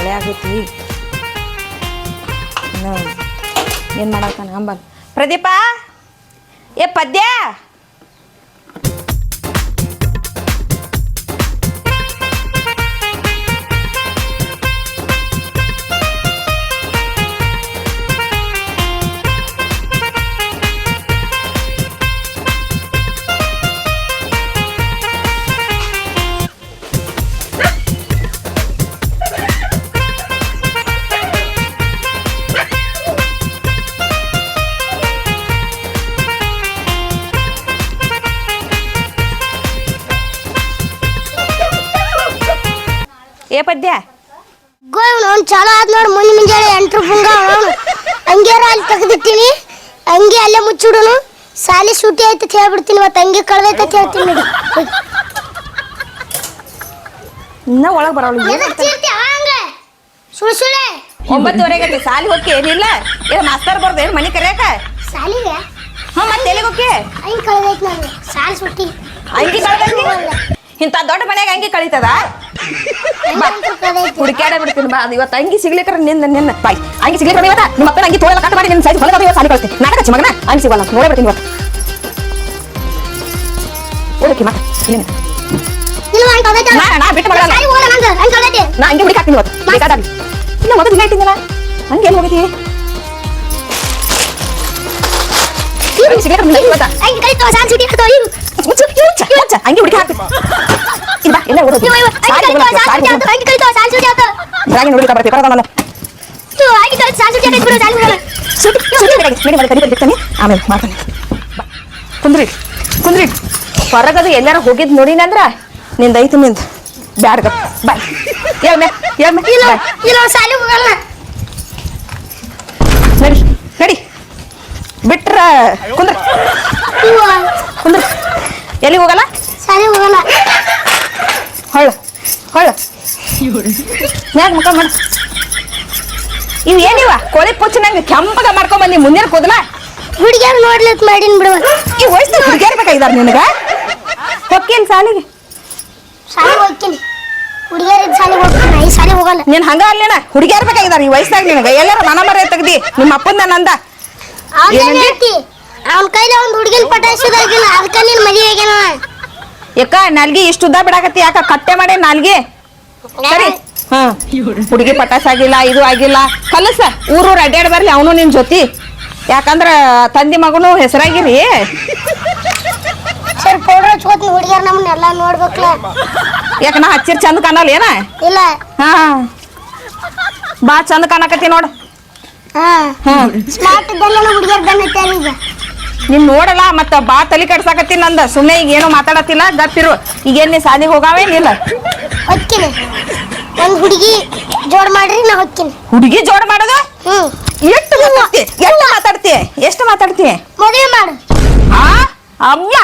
ಎಳೆ ಆಗೈತಿ ಏನು ಮಾಡಾಕ ಅಂಬಲ್ ಪ್ರದೀಪ? ಏ ಪದ್ಯ? ಪುಂಗ ಹಂಗ್ಯಾರ ಅಲ್ಲಿ ತೆಗೆದಿಟ್ಟಿನಿ. ಹಂಗೆ ಅಲ್ಲೇ ಮುಚ್ಚಿಡೋನು. ಸಾಲಿ ಸೂಟಿ ಆಯ್ತು ಅಂತ ಹೇಳ್ಬಿಡ್ತೀನಿ ಮತ್ತೆ ಹಂಗೆ ಕಳ್ದೈತೆ ಅಂತ ಹೇಳ್ತೀನಿ ನೋಡಿ ಇನ್ನ ಒಳಗೆ ಬರೋಳು. ಸುಳ್ಳು ಸುಳ್ಳೆ. ಒಂಬತ್ತುವರೆಗೆ ಸಾಲಿ ಹೋಗಿ ಏನಿಲ್ಲ ಏ ಮಾಸ್ತರ್ ಬರ್ದು ಏನು ಮನೆ ಕರೆಯಕ? ಸಾಲಿಗೆ? ಹ್ಞೂ ಮತ್ತೆ ಎಲ್ಲಿಗೆ ಹೋಗಿ ಹಂಗೆ ಕಳ್ದೈತೆ ನಾನು ಸಾಲಿ ಸುಟ್ಟಿ ಅಂಗಿ ಕಳ್ದಂಗಿ ಇಂಥ ದೊಡ್ಡ ಮನ್ಯಾಗ ಅಂಗಿ ಕಳೀತದ? ಹುಡುಕ್ಯಾಡ ಬಿಡ್ತೀನಿ ಬಾ. ಇವತ್ತು ಅಂಗಿ ಸಿಗ್ಲಿಕ್ಕಾರ ನಿನ್ನ ನಿನ್ನ. ಬಾಯ್. ಅಂಗಿ ಸಿಗ್ಲಿಕ್ಕಾರ ಇವತ್ತ ನಿಮ್ಮ ಅಪ್ಪನ ಅಂಗಿ ತೋಳೆಲ್ಲ ಕಟ್ ಮಾಡಿ ನಿನ್ನ ಸೈಜ್ ಹೊಲದ ಇವತ್ತು ಸಾಲಿ ಕಳ್ತೀನಿ ನಾಟಕ ಚಿಮಗನ ಮಗನ? ಅಂಗಿ ಸಿಗೋಲ್ಲ. ನೋಡೇ ಬಿಡ್ತೀನಿ ಇವತ್ತು. ಓದಕ್ಕೆ ಮಾತ ಇಲ್ಲ ಇಲ್ಲ ಹಂಗೆ ನಾ ಬಿಟ್ಟು ಮಾಡಲ್ಲ ಹಂಗೆ ನಾ ಹಾಕ್ತೀನಿ ಇವತ್ತು. ಬೇಕಾದಾಗ ಇಲ್ಲ ಮೊದಲು ದಿನ ಇಟ್ಟಿದ್ದಲ್ಲ ಹಂಗೆ ಎಲ್ಲಿ ನಿನ್ನ ಇವತ್ತ ಹಂಗೆ ಕಳಿತಾವ ಸಾಲಿ ಸಿಟಿ ಅಂಗಿ ಹುಡುಕಿ ಹಾಕ್ತೀನಿ ಇಲ್ಲ ಎಲ್ಲ ಹಂಗೆ ಹಂಗೆ ಆಗ್ತಾವ ರಾಗಿ ನೋಡ್ಲಿಕ್ಕೆ ಬರ್ತೀವಿ ಬರೋದ ನಾನು ಹಂಗೆ ಆಮೇಲೆ ಮಾಡ್ತಾನೆ ಬಾ. ಕುಂದ್ರಿ ಕುಂದ್ರಿ ಹೊರಗದು ಎಲ್ಲಾರ ಹೋಗಿದ್ ನೋಡಿನಂದ್ರ ನಿಂದ ಐತಿ ನಿಂದ ಬ್ಯಾಡ ಗಪ್ ಬಾಯ್ ಹೇಳ್ಮೆ ಹೇಳ್ಮೆ ಇಲ್ಲ ಸಾಲಿ ಹೋಗಲ್ಲ ನಡಿ ನಡಿ ಬಿಟ್ರ ಕುಂದ್ರ ಕುಂದ್ರ. ಎಲ್ಲಿ ಹೋಗಲ್ಲ? ಶಾಲೆ ಹೋಗಲ್ಲ. ಹೊಳ್ಳ ಹೊಳ್ಳ ಮ್ಯಾಗ ಮುಖ ಮಾಡ. ಇವು ಏನಿವ? ಕೋಳಿ ಪುಚ್ಚ ನಂಗೆ ಕೆಂಪಗ ಮಾಡ್ಕೊಂಡ್ ಬಂದಿ ಮುಂದಿನ ಕೂದಲ? ಹುಡುಗಿಯರ್ ನೋಡ್ಲಿಕ್ ಮಾಡಿನ್ ಬಿಡುವ ಈ ವಯಸ್ಸು ಹುಡುಗಿಯರ್ ಬೇಕಾಗಿದಾರ ನಿನಗ? ಹೊಕ್ಕೇನ್ ಸಾಲಿಗೆ ಸಾಲಿ ಹೋಗ್ತೀನಿ ಹುಡುಗಿಯರ ಶಾಲೆ ಹೋಗ್ತೀನಿ ಈ ಸಾಲಿ ಹೋಗಲ್ಲ. ನೀನ್ ಹಂಗ ಅಲ್ಲೇನ ಹುಡುಗಿಯರ್ ಬೇಕಾಗಿದಾರ ಈ ವಯಸ್ಸಾಗ ನಿನಗ. ಎಲ್ಲಾರ ಮನ ಮರ ತೆಗ್ದಿ. ನಿಮ್ಮ ಅಪ್ಪಂದ ನಂದ. ಅವ್ನ್ ಕೈಲಿ ಒಂದು ಹುಡುಗಿನ ಪಟಾಯಿಸೋದಾಗಿನ ಅದಕ್ಕೆ ನೀನ್ ಮದುವೆ ಆಗ್ಯಾನ? ಯಾಕ ನಾಲ್ಗೆ ಇಷ್ಟು ಉದ್ದ ಬಿಡಾಕತ್ತಿ ಯಾಕ ಕಟ್ಟೆ ಮಾಡಿ ನಾಲ್ಗೆ? ಸರಿ. ಹಾ. ಹುಡುಗಿ ಪಟಾಸ್ ಆಗಿಲ್ಲ ಇದು ಆಗಿಲ್ಲ. ಕಲಸ ಊರು ಅಡ್ಡಾಡ್ ಬರ್ಲಿ ಅವನು ನಿನ್ ಜೊತೆ. ಯಾಕಂದ್ರ ತಂದಿ ಮಗನು ಹೆಸರಾಗಿರಿ. ಸರಿ ಪೌಡರ್ ಹಚ್ಕೋತೀನಿ ಹುಡುಗಿಯರ್ ನಮ್ಮನ್ನ ಎಲ್ಲ ನೋಡ್ಬೇಕಲ್ಲ ಯಾಕ ನಾ ಹಚ್ಚಿರ್ ಚಂದ ಕಾಣಲ್ಲ ಏನ? ಇಲ್ಲ. ಹಾ. ಬಾ ಚಂದ ಕಾಣಕತ್ತಿ ನೋಡ್. ಹಾ. ಸ್ಮಾರ್ಟ್ ಇದ್ದಲ್ಲ ಹುಡುಗಿಯರ್ ಬಂದೈತೆ ಈಗ. ನೀನ್ ನೋಡಲ್ಲ ಮತ್ತ ಬಾ ತಲೆ ಕಡ್ಸಾಕತ್ತಿ ನಂದ. ಸುಮ್ನೆ ಈಗ ಏನು ಮಾತಾಡತ್ತಿಲ್ಲ. ಗಪ್ಪಿರು ಈಗೇನ್ ನೀ ಸಾಲಿಗೆ ಹೋಗಾವೇನಿಲ್ಲ ಹೊಕ್ಕಿನಿ ಒಂದ್ ಹುಡುಗಿ ಜೋಡ್ ಮಾಡ್ರಿ ನಾ ಹೊಕ್ಕಿನಿ ಹುಡುಗಿ ಜೋಡ್ ಮಾಡೋದು? ಹ್ಮ್. ಎಷ್ಟು ಮಾತಾಡ್ತಿ? ಎಷ್ಟು ಮಾತಾಡ್ತಿ? ಎಷ್ಟು ಮಾತಾಡ್ತಿ? ಮದುವೆ ಮಾಡು. ಆ? ಅಮ್ಮ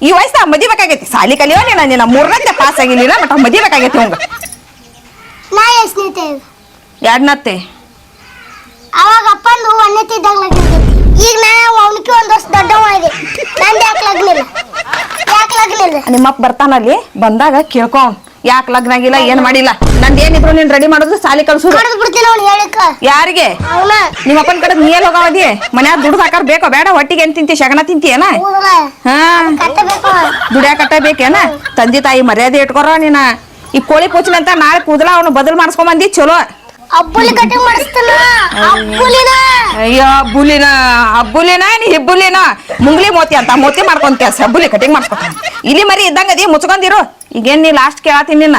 ಈ ವಯಸ್ಸ ಮದಿ ಬೇಕಾಗೈತಿ. ಸಾಲಿ ಕಲಿಯೋ ನೀನ ನಿನ್ನ ಮೂರನೇ ಪಾಸ್ ಆಗಿಲ್ಲ ಮತ್ತ ಮದಿ ಬೇಕಾಗೈತಿ ಅವಂಗ. ನಾ ಎಷ್ಟನೇತೆ ಎರಡನತ್ತೆ. ಅವಾಗ ಅಪ್ಪಂದು ಒಂದನೇ ಇದ್ದಾಗ ಈಗ ನಾ ಅವನಿಗೆ ಒಂದ್ ವರ್ಷ ದೊಡ್ಡವ ಇದೆ ನಂದು ಯಾಕೆ ಲಗ್ನ ಇಲ್ಲ? ಯಾಕೆ ಲಗ್ನ ಇಲ್ಲ? ನಿಮ್ಮಪ್ಪ ಬರ್ತಾನಲ್ಲಿ ಬಂದಾಗ ಕೇಳ್ಕೊ ಯಾಕೆ ಲಗ್ನ ಆಗಿಲ್ಲ ಏನ್ ಮಾಡಿಲ್ಲ? ನಂದ್ ಏನಿದ್ರು ನೀನ್ ರೆಡಿ ಮಾಡೋದು ಸಾಲಿ ಕಳ್ಸು ಕಡ್ದು ಬಿಡ್ತೀನಿ ಅವ್ನು ಹೇಳಿಕ ಯಾರಿಗೆ? ಅವನ. ನಿಮ್ಮ ಅಪ್ಪನ ಕಡೆ ನೀ ಎಲ್ಲ ಹೋಗಾವದಿ? ಮನ್ಯಾಗ ದುಡ್ಡು ಸಾಕಾರ ಬೇಕೋ? ಬೇಡ ಹೊಟ್ಟಿಗೆ ಏನ್ ತಿಂತಿ? ಶಗನ ತಿಂತಿಯೇನ ಹಾ. ಕಟ್ಟಬೇಕು ದುಡ್ಯಾ ಕಟ್ಟಬೇಕೇನ ತಂದೆ ತಾಯಿ ಮರ್ಯಾದೆ ಇಟ್ಕೊರ ನೀನ. ಈ ಕೋಳಿ ಪೂಚಿನಂತ ನಾಳೆ ಕೂದಲ ಅವನು ಬದಲು ಮಾಡಿಸ್ಕೊಂಡ್ ಬಂದಿ ಚಲೋ. ಅಬ್ಬುಲಿ ಕಟಿಂಗ್ ಮಾಡಿಸ್ತಾನ? ಅಬ್ಬುಲಿನ? ಅಯ್ಯೋ ಹಬ್ಬುಲಿನ ಅಬ್ಬುಲಿನ ನೀ ಹಿಬ್ಬುಲಿನ ಮುಂಗ್ಲಿ ಮೋತಿ ಅಂತ ಮೋತಿ ಮಾಡ್ಕೊಂತ ಹಬ್ಬುಲಿ ಕಟಿಂಗ್ ಮಾಡ್ಸ್ಕೊತ ಇಲ್ಲಿ ಮರಿ ಇದ್ದಂಗ ಅದಿ ಮುಚ್ಕೊಂಡಿರು. ಈಗೇನ್ ನೀ ಲಾಸ್ಟ್ ಕೇಳತ್ತೀನಿ ನಿನ್ನ.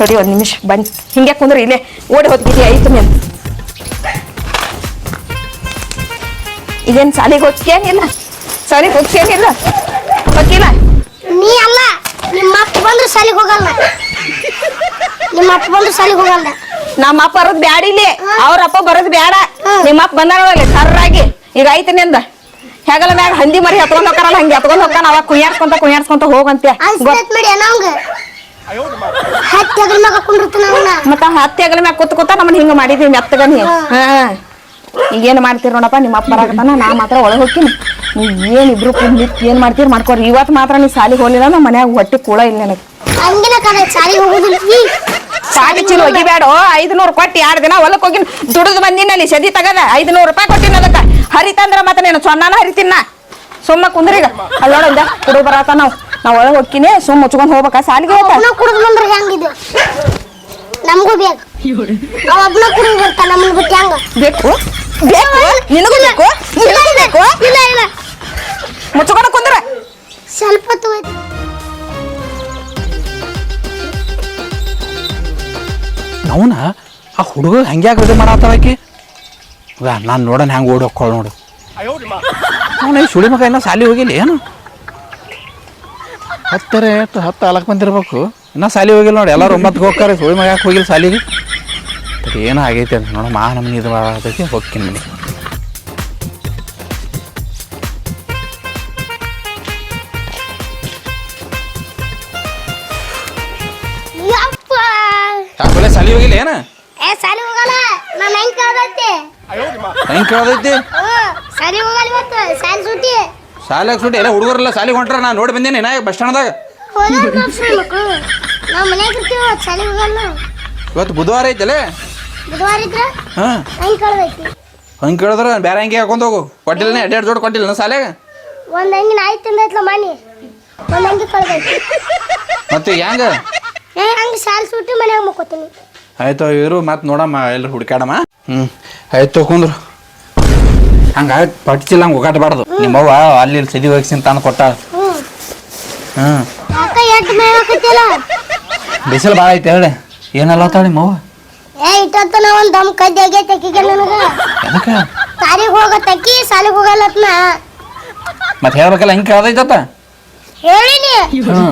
ತಡಿ ಒಂದ್ ನಿಮಿಷ ಬನ್ನಿ. ಹಿಂಗೆ ಕುಂದ್ರಿ ಇಲ್ಲೇ ಓಡಿ ಹೋಗ್ತಿದ್ದಿ ಐತು ನೀನ್ ಈಗೇನ್ ಸಾಲಿಗೆ ಹೋಗ್ಕೇನಿಲ್ಲ ಸಾಲಿಗೆ ಹೋಗ್ಕೇನಿಲ್ಲ ಗೊತ್ತಿಲ್ಲ? ನೀ ಅಲ್ಲ ನಿಮ್ಮ ಅಪ್ಪ ಬಂದ್ರೆ ಸಾಲಿಗೆ ಹೋಗಲ್ಲ. ನಿಮ್ಮ ಅಪ್ಪ ಬಂದ್ರೆ ಸಾಲಿಗೆ ಹೋಗಲ್ಲ. ನಮ್ಮ ಅಪ್ಪ ಬರೋದ್ ಬ್ಯಾಡ ಇಲ್ಲಿ. ಅವ್ರ ಅಪ್ಪ ಬರೋದ್ ಬ್ಯಾಡ. ನಿಮ್ಮ ಅಪ್ಪ ಬಂದಿ ಸರ್ರಾಗಿ. ಈಗ ಐತಿ ನಿಂದ. ಹೆಗಲ ಮ್ಯಾಗ ಹಂದಿ ಮರಿ ಹತ್ಕೊಂಡ್ ಹೋಗ್ತಾರಲ್ಲ ಹಂಗೆ ಹತ್ಕೊಂಡ್ ಹೋಗ್ತಾನ ಅವಾಗ ಕುಯ್ಯಾಡ್ಸ್ಕೊಂತ ಕುಯ್ಯಾಡ್ಸ್ಕೊಂತ ಹೋಗಂತೆ. ಮತ್ತ ಹತ್ತಿ ಹೆಗಲ ಮ್ಯಾಗ ಕೂತ್ ಕೂತ ನಮ್ಮನ್ನ ಹಿಂಗ ಮಾಡಿದ್ವಿ ಮೆತ್ತಗನಿ ಹಾ. ಈಗೇನ್ ಮಾಡ್ತೀರಿ ನೋಡಪ್ಪ ನಿಮ್ಮ ಅಪ್ಪ ಬರಾಕತ್ತಾನ ನಾ ಮಾತ್ರ ಒಳಗೆ ಹೋಗ್ತೀನಿ. ನೀವ್ ಏನ್ ಇಬ್ರು ಕುಂದಿತ್ ಏನ್ ಮಾಡ್ತೀರಿ ಮಾಡ್ಕೊರಿ. ಇವತ್ ಮಾತ್ರ ನೀ ಸಾಲಿಗೆ ಹೋಗ್ಲಿಲ್ಲ ನಮ್ಮ ಮನ್ಯಾಗ ಹೊಟ್ಟೆ ಕೂಳ ಇಲ್ಲ ನನಗೆ. ಹಂಗಿನ ಶಾಲಿಗೆ ಹೋಗುದಿಲ್ಲ ಈ ಸಾಲಿ ಚೀಲ ಒಗಿಬೇಡ ಐದ್ನೂರು ಕೊಟ್ಟು ಎರಡು ದಿನ ಹೊಲಕ್ ಹೋಗಿ ದುಡಿದು ಬಂದಿನಲ್ಲಿ ಸದಿ ತಗದ. ಐದ್ನೂರು ರೂಪಾಯಿ ಕೊಟ್ಟಿನ ಅದಕ್ಕ. ಹರಿತಂದ್ರ ಮತ್ತೆ ನೀನು ಸೊನ್ನಾನ ಹರಿತಿನ್ನ. ಸುಮ್ಮ ಕುಂದ್ರಿಗ ಅಲ್ಲಿ ನೋಡಂದ ಕುಡು ಬರತ್ತ ನಾವು. ನಾವು ಒಳಗೆ ಹೋಗ್ತೀನಿ ಸುಮ್ಮ ಮುಚ್ಕೊಂಡು ಹೋಗ್ಬೇಕಾ. ಸಾಲಿಗೆ ಹೋಗ್ತಾ ಕುಡಿದು ಬಂದ್ರೆ ಹೆಂಗಿದೆ? ನಮಗೂ ಬೇಕು ಅವ ಒಬ್ನ ಕುಡಿದು ಬರ್ತಾನ ನಮ್ಮನ್ನ ಬಿಟ್ಟು ಹೆಂಗ? ಬೇಕು? ಬೇಕು? ನಿನಗೂ ಬೇಕು? ನಿನಗೂ ಬೇಕು? ಹುಡುಗ ಹಂಗ್ಯಾಕೆ ಇದು ಮಾಡತ್ತಾವ ಆಕಿ? ನಾನು ನೋಡೋಣ ಹೆಂಗೆ ಓಡಿ ಹೋಗ್ಕೊಳ ನೋಡು. ಅವನ ಈ ಸುಳಿ ಮಗ ಎಲ್ಲ ಸಾಲಿ ಹೋಗಿಲ್ಲ ಏನು? ಹತ್ತರ ಎಷ್ಟು ಹತ್ತು ಅಲಕ್ ಬಂದಿರ್ಬೇಕು ಇನ್ನೂ ಸಾಲಿ ಹೋಗಿಲ್ಲ ನೋಡಿ ಎಲ್ಲರೂ ಒಂಬತ್ತು ಹೋಗ್ತಾರೆ ಸುಳಿ ಮಗ ಯಾಕೆ ಹೋಗಿಲ್ಲ ಸಾಲಿಗೆ ಏನೋ ಆಗೈತೆ ಅಂತ ನೋಡೋ ಮಾ ನಮ್ಮ ಇದು ಅದಕ್ಕೆ ಹೋಗ್ತೀನಿ ಮನೆ ಸಾಲಿ ಹೋಗಿಲ್ಲ ಏನು? ಕೇಳ್ದೈತಿ ಹೆಂಗೆ ಕೇಳೋದೈತಿ ಹ್ಮ್ ಸಾಲಿ ಹೋಗಲ್ಲ ಇವತ್ತು ಸಾಲಿ ಸೂಟಿ. ಸಾಲಿಗೆ ಸುಟ್ಟಿ ಎಲ್ಲ ಹುಡುಗರೆಲ್ಲ ಸಾಲಿಗೆ ಹೊಂಟ್ರ? ನಾನು ನೋಡಿ ಬಂದೇನೆ ನಾ ಬಸ್ ಸ್ಟ್ಯಾಂಡ್ದಾಗ. ಮಕ್ಕಳು ನಾವು ಮನ್ಯಾಗ ಇರ್ತೀವಿ ಸಾಲಿ ಹೋಗಲ್ಲ ಇವತ್ತು ಬುಧವಾರ ಐತಲ್ಲ ಬುಧವಾರ ಇದ್ರ ಹಾಂ. ಹೆಂಗ್ ಕೇಳ್ದೈತಿ ಹಂಗೆ ಕೇಳಿದ್ರೆ ಬೇರೆ ಹಂಗೆ ಹಾಕೊಂಡು ಹೋಗು. ಕೊಟ್ಟಿಲ್ಲ ಎರಡು ಜೋಡಿ ಕೊಟ್ಟಿಲ್ಲ ಸಾಲಿಗೆ ಒಂದು ಹಂಗೆ ಆಯ್ತು ತಿಂದೈತ್ಲ ಮನಿ ಒಂದ್ ಹಂಗಿ ಕಳ್ದೈತಿ. ಮತ್ತೆ ಹೆಂಗ ಏ ಹಂಗ ಸಾಲಿ ಸೂಟಿ ಮನ್ಯಾಗ ಮುಕ್ಕೋತೀನಿ. ಆಯ್ತು ಇವರು ಮತ್ತೆ ನೋಡಮ್ಮ ಎಲ್ಲರೂ ಹುಡುಕಾಡಮ್ಮ ಹ್ಞೂ ಆಯ್ತು ತಗೊಂಡ್ರು ಹಂಗೆ ಆಯ್ತು ಪಟ್ಟಿಸಿಲ್ಲ ಹಂಗೆ ಒಗಾಟಬಾರ್ದು ನಿಮ್ಮವ್ವ ಅಲ್ಲಿ ಇಲ್ಲಿ ಸದಿ ಹೋಗಿಸಿನ ತಂದು ಕೊಟ್ಟ ಹ್ಞೂ ಯಾಕ ಎಟ್ಟು ಮೇಳಕತ್ತಿಲ್ಲ ಬಿಸಿಲು ಭಾಳ ಐತೆ ಹೇಳಿ. ಏನಲ್ಲ ತಾಳಿ ನಿಮ್ಮವ್ವ? ಏ ಇಟ್ಟತ್ತ ಒಂದ್ ದಮ್ ಕದ್ದಿ ಆಗೈತೆ ಅಕ್ಕಿಗೆ ನನಗ. ಎದಕ್ಕೆ? ಸಾಲಿಗೆ ಹೋಗ ತಕ್ಕಿ ಸಾಲಿಗೆ ಹೋಗಲ್ಲತ್ನ ಮತ್ತೆ ಹೇಳ್ಬೇಕಲ್ಲ ಹಿಂಗೆ ಕೇಳ್ದೈತತ್ತ ಹೇಳಿನಿ. ಹ್ಞೂ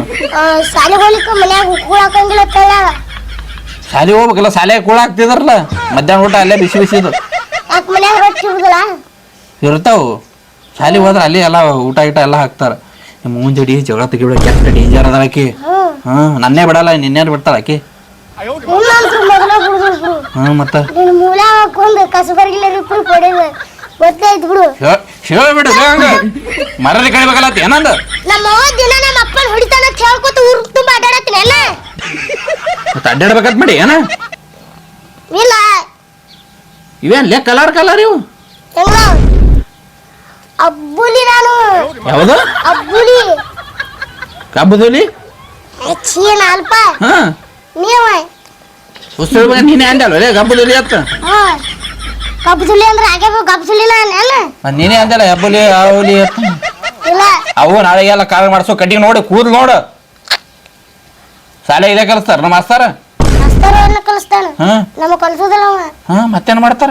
ಸಾಲಿಗೆ ಹೋಗ್ಲಿಕ್ಕ ಮನ್ಯಾಗ ಉಕ್ಕುಳ ಹಾಕಂಗಿಲ್ಲ ತಳ್ಳ ಶಾಲೆ ಹೋಗ್ಬೇಕಲ್ಲ ಶಾಲೆ ಕೂಡ ಹಾಕ್ತಿದ್ರಲ್ಲ ಮಧ್ಯಾಹ್ನ ಊಟ ಅಲ್ಲೇ ಬಿಸಿ ಬಿಸಿದು ಯಾಕೆ ಮನ್ಯಾಗ ರೊಟ್ಟಿ ಇರುದಿಲ್ಲ ಇರ್ತಾವು ಶಾಲೆಗೆ ಹೋದ್ರೆ ಅಲ್ಲಿ ಎಲ್ಲ ಊಟ ಗೀಟ ಎಲ್ಲ ಹಾಕ್ತಾರೆ. ನಿಮ್ಮ ಮುಂಜಡಿ ಜಗಳ ತೆಗಿಬಿಡ ಕೆಟ್ಟ ಡೇಂಜರ್ ಅದ ಆಕಿ. ಹ್ಞೂ. ನನ್ನೇ ಬಿಡಲ್ಲ ನಿನ್ನೇನು ಬಿಡ್ತಾರ ಆಕಿ? ಇನ್ನೊಂದ್ರು ಮೊದಲ ಬಿಡುದು ಬಿಡು ಹ್ಞೂ ಮತ್ತೆ? ನಿನ್ ಮೂಲ ಹಾಕೊಂಡ್ ಕಸಬರ್ಗಿಲ್ಲ ಇಬ್ರು ಪಡೆದು ಗೊತ್ತಾಯ್ತು ಬಿಡು. ಹೇಳ್ಬಿಡು ಹಂಗ. ಮರಲ್ಲಿ ಕಳಿಬೇಕಲ್ಲ ಏನಂದ? ನಮ್ಮ ಅವ್ವ ದಿನ ನಮ್ಮ ಅಪ್ಪನ ಹೊಡಿತಾನ ಕೇಳ್ಕೊತ ಊರು ಊರ್ ತುಂಬಾ ಅಡ್ಡಾಡತ್ತೀನಿ ಅಲ್ಲ? ಮತ್ತೆ ಅಡ್ಡಾಡ್ಬೇಕಂತ ಮಾಡಿ ಏನ? ಇಲ್ಲ. ಇವೇನ್ ಲೇ ಕಲರ್ ಕಲರ್ ಇವು? ಹೆಂಗ ಅಬ್ಬುಲಿ ನಾನು. ಯಾವುದು? ಅಬ್ಬುಲಿ. ಕಬ್ಬುದುಲಿ ಚೀನ ಅಲ್ಪ. ಹಾ. ನೀವ ಉಸ್ತು ನೀನೇ ಅಂದಲ್ವ ಲೇ ಕಬ್ಬುದುಲಿ ಅತ್ತ ಹಾ. ಕಬ್ಸುಲಿ ಅಂದ್ರೆ ಹಾಗೆ ಕಬ್ಸುಲಿ ನಾನು ಅಲ್ಲ ಮತ್ತೆ ನೀನೇ ಅಂದಲ್ಲ ಅಬ್ಬುಲಿ ಆವಲಿ ಅತ್ತ ಇಲ್ಲ. ಅವು ನಾಳೆಗೆಲ್ಲ ಕಾಲ ಮಾಡಿಸೋ ಕಟ್ಟಿಗೆ ನೋಡು ಕೂದಲು ನೋಡು. ಶಾಲೆ ಇದೇ ಕಲಿಸ್ತಾರ ನಮ್ಮ ಮಾಸ್ತಾರ? ಎಲ್ಲ ಕಲಿಸ್ತಾನ. ಹಾ. ನಮ್ಮ ಕಲ್ಸೋದಿಲ್ಲ ಅವ ಹಾ ಮತ್ತೇನು ಮಾಡ್ತಾರ?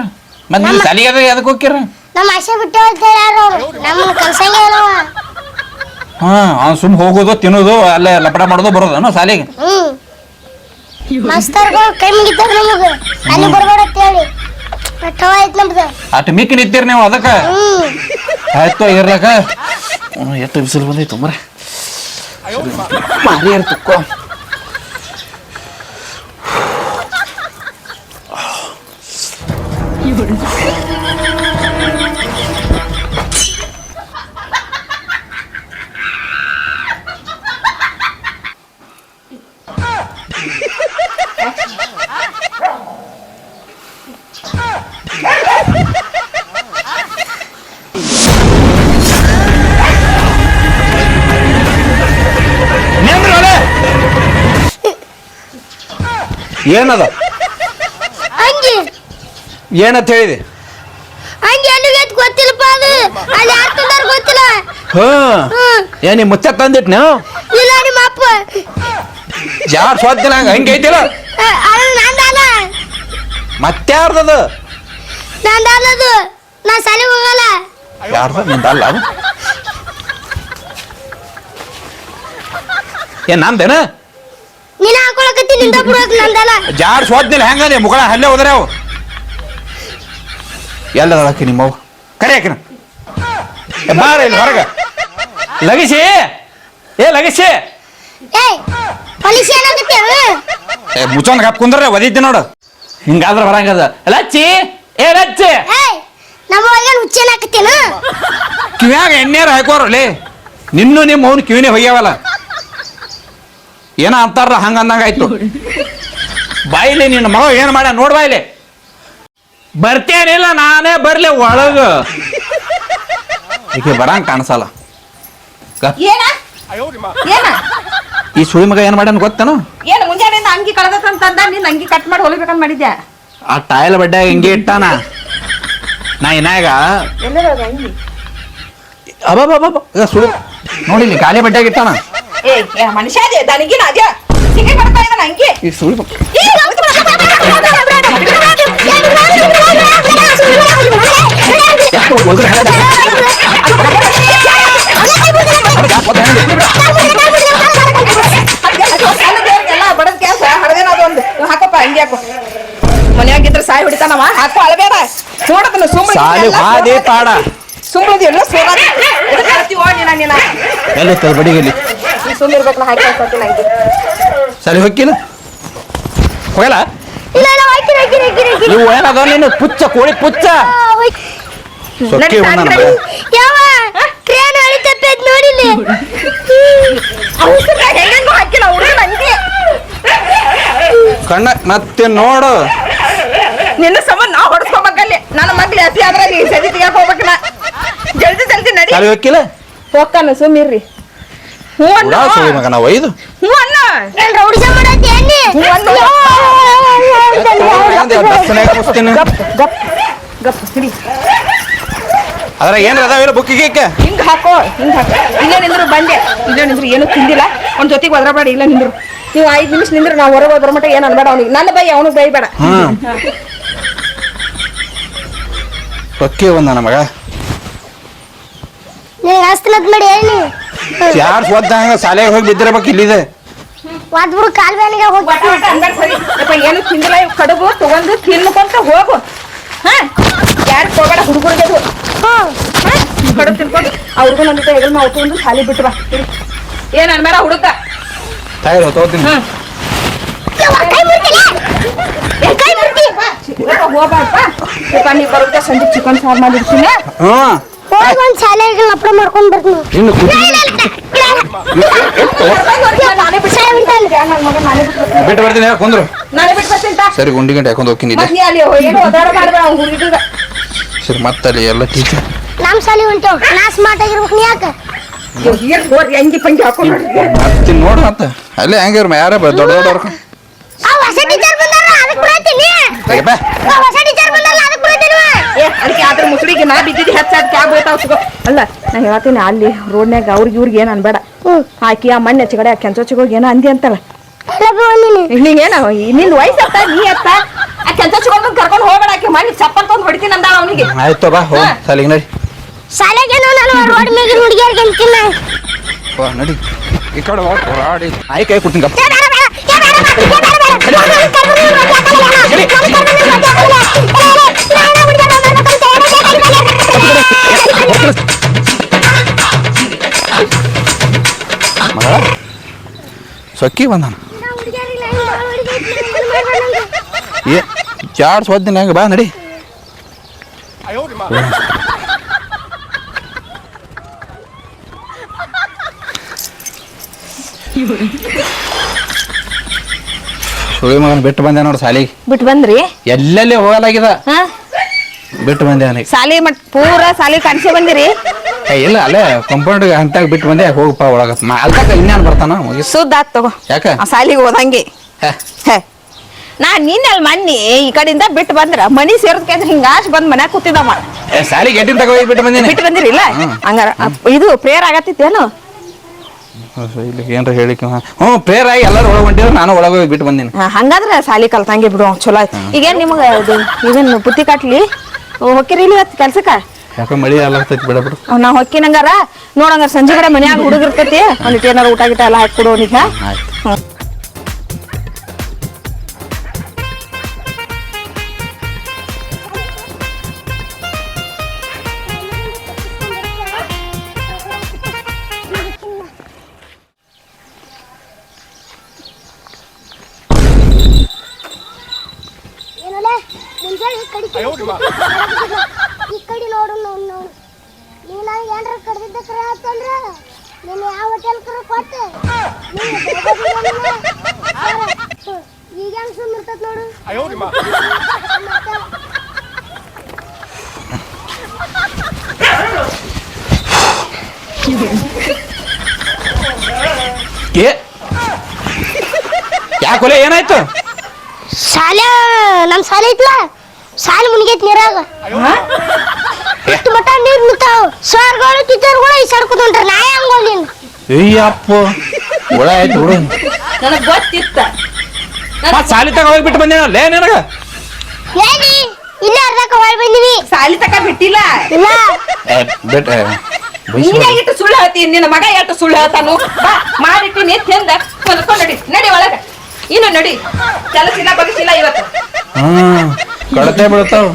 ಮತ್ ನೀವು ಸಾಲಿಗೆ ಅದಕ್ಕೆ ಎದಕ್ಕೆ ನಮ್ಮ ಆಸೆ ಬಿಟ್ಟು ಅಂತ ಹೇಳ್ಯಾರ ಅವ್ರು. ನಮ್ಮನ್ನ ಕಲ್ಸಂಗೆ ಇಲ್ಲ ಅವ ಹಾ ಅವ್ನು ಸುಮ್ ಹೋಗೋದು ತಿನ್ನೋದು ಅಲ್ಲೇ ಲಪಡ ಮಾಡೋದು ಬರೋದೇನು ಶಾಲೆಗೆ ಹ್ಮ್. ಮಾಸ್ತರ್ಗಳು ಕೈ ಮುಗಿತಾರ ನಮಗ. ಅಲ್ಲಿ ಬರ್ಬೇಡ ಅಂತ ಹೇಳಿ. ನಮ್ದು. ಮಿಕ್ಕಿ ನಿಂತೀರಿ ನೀವು ಅದಕ್ಕೆ? ಹ್ಮ್. ಆಯ್ತು ಇರ್ಲಕ ಎಷ್ಟು ಬಿಸಿಲು ಬಂದೈತು ಮರ ಮಾರಿ ಇರ್ತಕ್ಕೋ ಏನದ ಹಂಗೆ ಏನಂತ ಹೇಳಿದೆ? ಹಂಗೆ ಎಲ್ಲಿಗೆ ಗೊತ್ತಿಲ್ಲಪ್ಪ ಅದು. ಅಲ್ಲಿ ಯಾರು ತಂದಾರ ಗೊತ್ತಿಲ್ಲ. ಹ್ಮ್ ಏ ನೀ ಮುಚ್ಚ ತಂದಿಟ್ ನೀವು ಇಲ್ಲ ನಿಮ್ಮ ಅಪ್ಪ. ಯಾರು ಸ್ವಾದಿಲ್ಲ ಹಂಗ ಹಂಗೆ ಐತಿಲ್ಲ. ಅ, ಅದು ನಂದಲ್ಲ ಮತ್ಯಾರ್ದದ ನಂದಲ್ಲದು ನಾ ಸಾಲಿಗೆ ಹೋಗಲ್ಲ. ಯಾರ್ದ? ನಿಂದಲ್ಲ. ಅದು ಏನ್ ನಂದೇನ? ನೀನ ಹಾಕೊಳಕತ್ತಿ ನಿಂದ ಬಿಡೋದು ನಂದಲ್ಲ. ಜಾಡ್ ಸ್ವಾದಿಲ್ಲ ಹೆಂಗದೆ ಮುಗಳ? ಹಲ್ಲೆ ಹೋದ್ರೆ ಅವು. ಎಲ್ಲದಳಕ್ಕೆ ನಿಮ್ಮವು ಕರೆ ಹಾಕಿನ ಬಾರ ಇಲ್ಲಿ ಹೊರಗ. ಲಗಿಸಿ ಏ ಲಗಿಸಿ ಮುಚ್ಚೊಂದ್ ಕಪ್ ಕುಂದ್ರೆ ಒದಿದ್ದೆ ನೋಡು. ಹಿಂಗಾದ್ರೆ ಬರಂಗದ ಲಚ್ಚಿ ಏ ಲಚ್ಚಿ. ಕಿವ್ಯಾಗ ಎಣ್ಣೆರ ಹಾಕೋರಲಿ ನಿನ್ನೂ ನಿಮ್ಮ ಅವನು ಕಿವಿನೇ ಹೊಯ್ಯಾವಲ್ಲ. ಏನ ಅಂತಾರ ಹಂಗಂದಂಗಾಯ್ತು ಬಾಯಿಲಿ ನಿನ್ನ ಮಗ ಏನು ಮಾಡ ನೋಡು ಬಾಯಿಲಿ. ಬರ್ತೇನಿಲ್ಲ ನಾನೇ ಬರ್ಲಿ ಒಳಗ. ಈಕೆ ಬರಂಗ್ ಕಾಣಿಸಲ್ಲ. ಗ- ಏನ? ಏನ? ಈ ಸುಳಿ ಮಗ ಏನ್ ಮಾಡ್ಯಾನ ಗೊತ್ತೇನು? ಏನ್ ಮುಂಜಾನೆ ಅಂಗಿ ಕಳ್ದತ್ತಂತಂದ ನಿನ್ ಅಂಗಿ ಕಟ್ ಮಾಡಿ ಹೊಲಿಬೇಕಂತ ಮಾಡಿದ್ಯಾ? ಆ ಟೈಲ್ ಬಡ್ಡ್ಯಾಗ ಹಿಂಗೆ ಇಟ್ಟಾನ. ನಾ ಇನ್ನಾಗ ಎಲ್ಲರ ಅಂಗಿ? ಅಬಾಬಾಬಾ ಈಗ ಸುಳಿ ನೋಡಿಲಿ ಖಾಲಿ ಬಡ್ಡ್ಯಾಗ ಇಟ್ಟಾನ. ಏ ಏ, ಮನುಷ್ಯ ಅದೇ ದನಿಗಿನ ಅದೇ. ಹಿಂಗೆ ಬರ್ತಾ ಇದ್ದಾನ ಅಂಗಿ. ಈ ಸುಳಿ ಮಗ ಹಾಕಪ್ಪ ಅಂಗಿ ಹಾಕು ಮನ್ಯಾಗಿದ್ರೆ ಸಾಯಿ ಹೊಡಿತಾನವ ಹಾಕು ಅಳಬೇಡ ನೋಡದನ ಸಾಲಿ ಹಾದಿ ಸುಮ್ಮನೆ ಎಲ್ಲ ಸೋರಾತಿ ಎದಕ್ಕಾಡ್ತೀವೋ ನೀನ ನೀನ ಎಲ್ಲಿ ತದ ಬಡಿಗಲ್ಲಿ ನೀ ಸುಮ್ಮಿರ್ಬೇಕಲ್ಲ ಹಾಕಿ ಹೊಕ್ಕಿಲ್ಲ ಹೋಗಲ್ಲ ಇವು ಏನದ ನೀನು ಪುಚ್ಚ ಕೋಳಿ ಪುಚ್ಚ? ಸೊಕ್ಕೆ ನಡಿ, ಬಂದಾನ ಸಾಕ್ ಯಾವ? ಟ್ರೇನ್ ಅಳಿತಪ್ಪೈತ್ ನೋಡಿಲಿ ಅವಸರ ಹೆಂಗೋ ಹಾಕಿಲ್ಲ ಹುಡುಗನ ಅಂಗಿ ಕಣ್ಣ ಮತ್ತೆ ನೋಡು. ನಿನ್ನ ಸಂಬಂಧ ನಾ ಹೊಡ್ಸ್ಕೊಬೇಕಲ್ಲಿ. ನನ್ನ ಮಗ್ಳು ಅತಿ ಆದ್ರೆ ನೀ ಸದಿ ತೆಗಿಯಕ್ ಹೋಗ್ಬೇಕಲ್ಲ. ಜಲ್ದಿ ಜಲ್ದಿ ನಡಿ. ಸಾಲಿ ಹೊಕ್ಕಿಲ್ಲ ಹೋಗ್ತಾನ ಸುಮ್ಮಿರ್ರಿ ಹ್ಞೂ ಅಣ್ಣ. ಉಡಾ ಮಗ ಒಯ್ದು. ಹ್ಞೂ ಅಣ್ಣ. ಮಾಡತ್ತೆ ಹ್ಞೂ ಅಣ್ಣ. ಅದ್ರ ಏನ್ ಅದಾವಿಲ್ಲ ಬುಕ್ಕಿಗೆ ಹಿಂಗ್ ಹಾಕೋ ಹಿಂಗ್ ಹಾಕೋ. ಇಲ್ಲೇ ನಿಂದ್ರು ಬಂದೆ. ಇಲ್ಲೇ ನಿಂದ್ರು ಏನು ತಿಂದಿಲ್ಲ. ಒಂದ್ ಜೊತೆಗೆ ಒದರಬೇಡ ಇಲ್ಲ ನಿಂದ್ರು. ನೀವು ಐದ್ ನಿಮಿಷ ನಿಂದ್ರು ನಾವು ಹೊರಗೆ ಹೋದ್ರ ಮಟ್ಟ ಏನ್ ಅನ್ಬೇಡ ಅವ್ನಿಗೆ. ನನ್ನ ಬೈ ಅವನಿಗೆ ಬೈಬೇಡ. ಹ್ಮ್ ಒಂದ ನಮಗ ಯಾರು ಸ್ವದ್ದಂಗ ಶಾಲೆಗೆ ಹೋಗಿ ಬಿದ್ದಿರ್ಬೇಕು ಇಲ್ಲಿದೆ. ವಾದ್ಬಿಡು ಕಾಲ್ ಬ್ಯಾನಿಗೆ ಹೋಗಿ. ಬಟ ಬಟ ಅನ್ಬೇಡ ಸರಿ. ಯಪ್ಪ ಏನು ತಿಂದಿಲ್ಲ ಇವ್ ಕಡುಬು ತಗೊಂಡು ತಿನ್ಕೊಂತ ಹೋಗು. ಹಾ? ಯಾರು ಹೋಗಬೇಡ ಹುಡುಗರಿಗೆ ಅದು. ಹಾ. ಕಡುಬು ತಿನ್ಕೊಂಡು ಅವ್ರಿಗೂ ನಂದಿದ್ದ ಹೆಗಲ್ ಮಾವು ತಗೊಂಡು ಖಾಲಿ ಬಿಟ್ಟು ಬಾ. ಏನ್ ಅನ್ಬೇಡ ಹುಡುಗ? ತಾಯಿ ಬರುತ್ತೆ ಸಂಜೆ ಚಿಕನ್ ಸಾರು ಮಾಡಿರ್ತೀನಿ. ಹೋಗಿ ಒಂದು ಶಾಲೆಗೆ ಮಾಡ್ಕೊಂಡು ಬರ್ತೀನಿ ಇನ್ನು ಕುದಿ ನಾನೇ ಬಿಟ್ಟು ನನ್ನ ಮಗ ನಾನೇ ಬಿಟ್ಟು ಬರ್ತೀನಿ. ಕುಂದ್ರು. ಸರಿ ಗುಂಡಿ ಗಂಟೆ ಹಾಕೊಂಡು ಹೋಗ್ತೀನಿ ಮತ್ತ್ ಅಲ್ಲಿ ಸರಿ ಮತ್ತಲ್ಲಿ ಎಲ್ಲ ಟೀಚರ್ ನಮ್ಮ ಸಾಲಿ ಉಂಟು ನಾ ಸ್ಮಾರ್ಟ್ ಆಗಿರ್ಬೇಕು ನೀ ಯಾಕೆ? ಮತ್ತೆ ನೋಡು ಮತ್ತೆ. ಅಲ್ಲೇ ಹೆಂಗೆ ಯಾರ ದೊಡ್ಡ ದೊಡ್ಡವ್ರ. ಆ ಹೊಸ ಟೀಚರ್ ಬಂದಾರ ಅದಕ್ಕೆ ಆ ಹೊಸ ಟೀಚರ್ ಏ ಅದಕ್ಕೆ ಅದ್ರ ಮುಸುಳಿಗೆ ನಾ ಬಿದ್ದಿದ್ದು ಹೆಚ್ಚಾದ ಕ್ಯಾಬ್ ಬೀಳ್ತಾವ ಸಿಗೋ ಅಲ್ಲ ನಾ ಹೇಳ್ತೀನಿ ಅಲ್ಲಿ ರೋಡ್ನ್ಯಾಗ ಅವ್ರಿಗೆ ಇವ್ರಿಗೆ ಏನು ಅನ್ಬೇಡ. ಆಕಿ ಆ ಮಣ್ಣೆ ಚಿಗಡೆ ಆ ಕೆಂಚೋಚಿಗೋಗಿ ಏನೋ ಅಂದಿ ಅಂತಲ್ಲ. ಎಲ್ಲ ಬಂದಿನಿ ವಯಸ್ಸು ಅತ್ತ ನೀ ಅತ್ತ ಆ ಕೆಂಚೋಚಿಗೋಗಿ ಕರ್ಕೊಂಡು ಹೋಗ್ಬೇಡ ಆಕಿ ಮಣ್ಣಿ ಚಪ್ಪಲ್ ತಂದು ಹೊಡಿತೀನಿ ಅಂದಾಳ ಅವನಿಗೆ. ಆಯ್ತು ಬಾ ಹೋಗಿ ಸಾಲಿಗೆ ನಡಿ. ಶಾಲೆಗೇನೋ ನಾನು ರೋಡ್ ಮೇಗಿನ ಹುಡುಗಿಯರಿಗೆ ಹೇಳ್ತೀನಿ ನಾ. ಬಾ ನಡಿ. ಈ ಕಡೆ ಹೋಗಿ ನಾಯಿ ಕೈ ಕೊಡ್ತೀನಿ ಗಪ್ಪ. ಮಾಡ್ಬೇಡ ಬಂದಾನ. ಏ ಚಾರ್ ಸೋದಿನ ಹೆಂಗೆ ಬಾ ನಡಿ. ಸುಳಿ ಮಗನ ಬಿಟ್ಟು ಬಂದೆ ನೋಡ್ರಿ ಸಾಲಿಗೆ. ಬಿಟ್ಟು ಬಂದ್ರಿ? ಎಲ್ಲೆಲ್ಲಿ ಹೋಗಲಾಗಿದ? ಹಾ? ಬಿಟ್ಟು ಬಂದೆ ಅವನಿಗೆ. ಸಾಲಿ ಮಟ್ ಪೂರ ಸಾಲಿ ಕಾಣಿಸೇ ಬಂದಿರಿ. ಇಲ್ಲ ಅಲ್ಲೇ ಕಂಪೌಂಡ್ ಅಂತಾಗ ಬಿಟ್ಟು ಬಂದೆ ಹೋಗಪ್ಪ ಒಳಗ. ಅಲ್ತಕ ಇನ್ನೇನು ಬರ್ತಾನ? ಮುಗಿಸ್ ಸುದ್ದ ಆತ್ ತಗೋ. ಯಾಕ? ಆ ಸಾಲಿಗೆ ಹೋದಂಗೆ. ನಾ ಹೇ. ಅಲ್ಲಿ ಮನ್ನಿ ಈ ಕಡೆಯಿಂದ ಬಿಟ್ಟು ಬಂದ್ರ ಮನಿ ಸೇರ್ದಕ್ಕೆ ಹಿಂಗ ಆಶ್ ಬಂದ್ ಮನೆ ಕೂತಿದ್ದಮ್ಮ ಏ ಸಾಲಿಗೆ ಗೆಟ್ಟಿನ ತಗೋ ಹೋಗಿ ಬಿಟ್ಟು ಬಂದೀನಿ. ಬಿಟ್ಟು ಬಂದಿರಿಲ್ಲ ಇಲ್ಲ? ಹಂಗಾರ ಅಪ್- ಇದು ಪ್ರೇಯರ್ ಆಗತ್ತಿತ್ತೇನು ಇಲ್ಲಿ ಏನ್ರ ಹೇಳಿಕ ಹ್ಞೂ ಪ್ರೇಯರ್ ಆಗಿ ಎಲ್ಲರೂ ಒಳಗೆ ಹೊಂಟಿದ್ರು ನಾನು ಒಳಗೆ ಹೋಗಿ ಬಿಟ್ಟು ಬಂದೀನಿ. ಹಾ, ಹಂಗಾದ್ರ ಸಾಲಿ ಕಲ್ತಂಗೆ ಬಿಡು ಚಲೋ ಆಯ್ತು. ಈಗೇನ್ ನಿಮಗ ಇದು ಇದನ್ನ ಬುತ್ತಿ ಕಟ್ಲಿ? ಹೊಕ್ಕಿರಿ ಇಲ್ಲಿ ಇವತ್ತು ಕೆಲ್ಸಕ್ಕ? ಯಾಕೆ ಮಳಿ ಆಗ್ತೈತಿ ಬಿಡ ಬಿಡು. ಅವ್ ನಾ ಹೊಕ್ಕಿನಂಗಾರ? ನೋಡಂಗಾರ ಸಂಜೆ ಕಡೆ ಮನ್ಯಾಗ ಹುಡುಗ ಇರ್ತೈತಿ. ಒಂದಿಟ್ಟು ಏನಾರ ಊಟ ಗಿಟ ಎಲ್ಲ ಹಾಕಿ ಕೊಡು ಅವನಿಗೆ ಆಯ್ತು. ಈಗ ಹೆಂಗ್ ಸುಮ್ ಇರ್ತತ್ ನೋಡು ಅಯ್ಯೋ ನಿಮ್ಮ ಏ ಯಾಕೊಲೆ ಏನಾಯ್ತು? ಶಾಲೆ ನಮ್ ಶಾಲೆ ಐತ್ಲ? ಶಾಲೆ ಮುನಿಗೈತಿ ನೀರಾಗ. ಇಷ್ಟು ಮಟ್ಟ ನೀರ್ ನಿಂತಾವ್ ಸರ್ಗಳು ಟೀಚರ್ಗಳು ಈ ಸಡ್ಕೊತ ಹೊಂಟಾರ ನಾ ಹೆಂಗ್ ಹೋಗ್ಲಿ ಅಯ್ಯಪ್ಪ ಒಳ ಆಯ್ತು ಹುಡು. ನನಗ್ ಗೊತ್ತಿತ್ತ. ಮತ್ ಸಾಲಿ ತಗ ಹೋಗ್ಬಿಟ್ಟು ಬಂದೇನ ಲೇ ನಿನಗ. ಏನಿ? ಇಲ್ಲ ಅರ್ಧಕ್ಕ ಹೊಳ್ ಬಂದಿವಿ ಸಾಲಿ ತಕ ಬಿಟ್ಟಿಲ್ಲ. ಇಲ್ಲ. ಬಿಟ್ ಏ, ಬೈಸ್ಬೇಡ. ನೀನೇ ಇಟ್ಟು ಸುಳ್ಳು ಹೇಳ್ತಿ ನಿನ್ನ ಮಗ ಎಷ್ಟು ಸುಳ್ಳು ಹೇಳ್ತಾನು. ಮಾಡಿಟ್ಟಿನಿ ತಿಂದ ಹೊಲ್ಕೊಂಡು ನಡಿ. ನಡಿ ಒಳಗ. ಇನ್ನು ನಡಿ. ಕೆಲಸ ಇಲ್ಲ ಬಗಸಿಲ್ಲ ಇವತ್ತು. ಹ್ಮ್ ಕಡತೆ ಬೀಳ್ತಾವ